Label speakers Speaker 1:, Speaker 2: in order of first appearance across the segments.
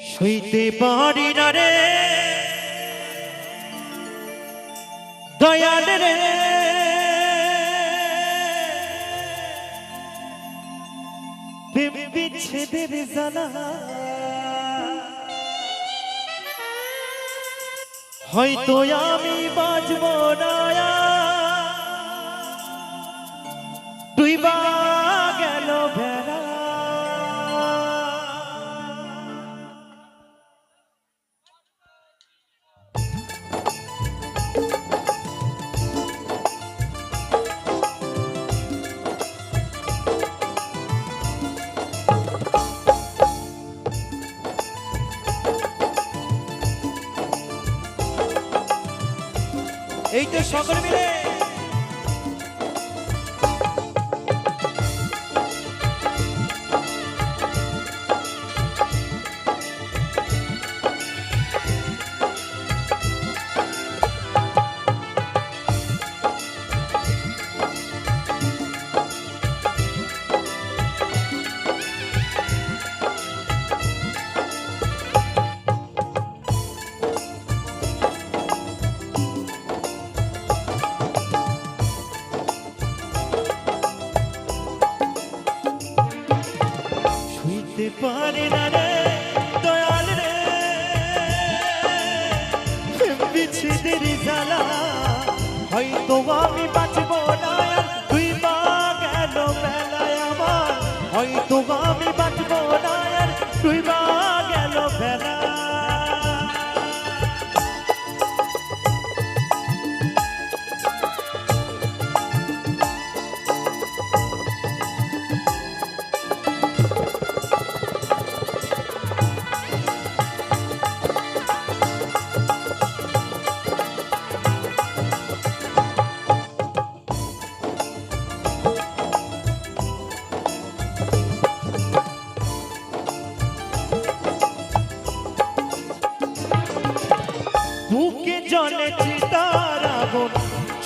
Speaker 1: সইতে পারি না রে। দয়াল রে। বিচ্ছেদের জ্বালা। হয়তো আমি বাজব না। ডুইবা এই তো সকল মিলে। পারে না রে, দয়াল রে। বিচ্ছেদের জ্বালা, হয়তো আমি বাঁচব না তুই মা গেল বেলায় আমার? হয়তো আমি বাঁচব না তুই মা গেল বেলা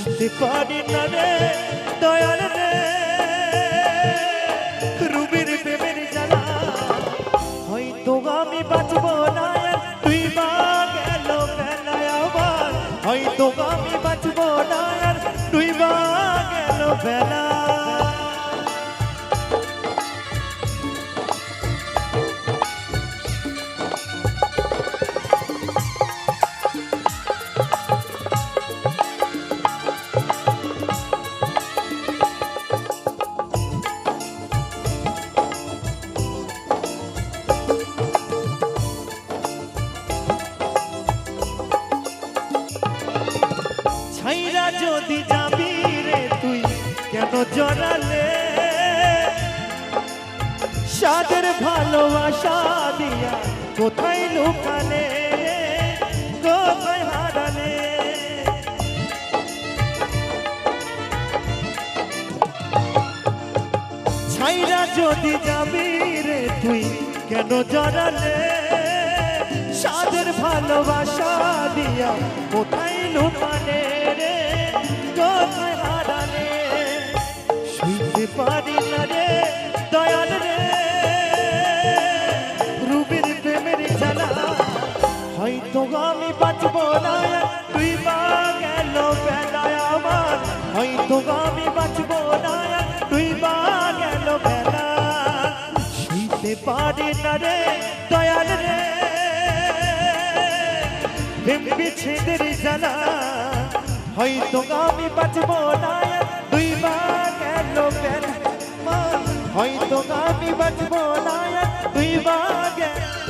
Speaker 1: শুনতে পারি না রে, দয়াল রে। রুবির প্রেমের জ্বালা, হয়তো আমি বাঁচব না তুই মা গেল বেলায় আবার, হয়তো আমি বাঁচব না তুই মা গেল বেলা কেন জড়ালে? সাদের ভালোবাসা দিয়া কোথায় লুকালে? কোথায় হারালে? ছাইরা যদি যাবি রে তুই, কেন জড়ালে? সাদের ভালোবাসা দিয়া কোথায় লুকালে রে? পারি না রে দয়াল রে। রুবির প্রেমের জ্বালা, হয়তো আমি বাঁচব না। তুই মা গেল বেলায় আমার, হয়তো আমি বাঁচব না। তুই মা গেল বেলা শুইতে পারি না রে। দয়াল রে বিচ্ছেদের জ্বালা, হয়তো আমি বাঁচব না। তুই বেলা হয়তো আমি বাঁচবো না মা গেল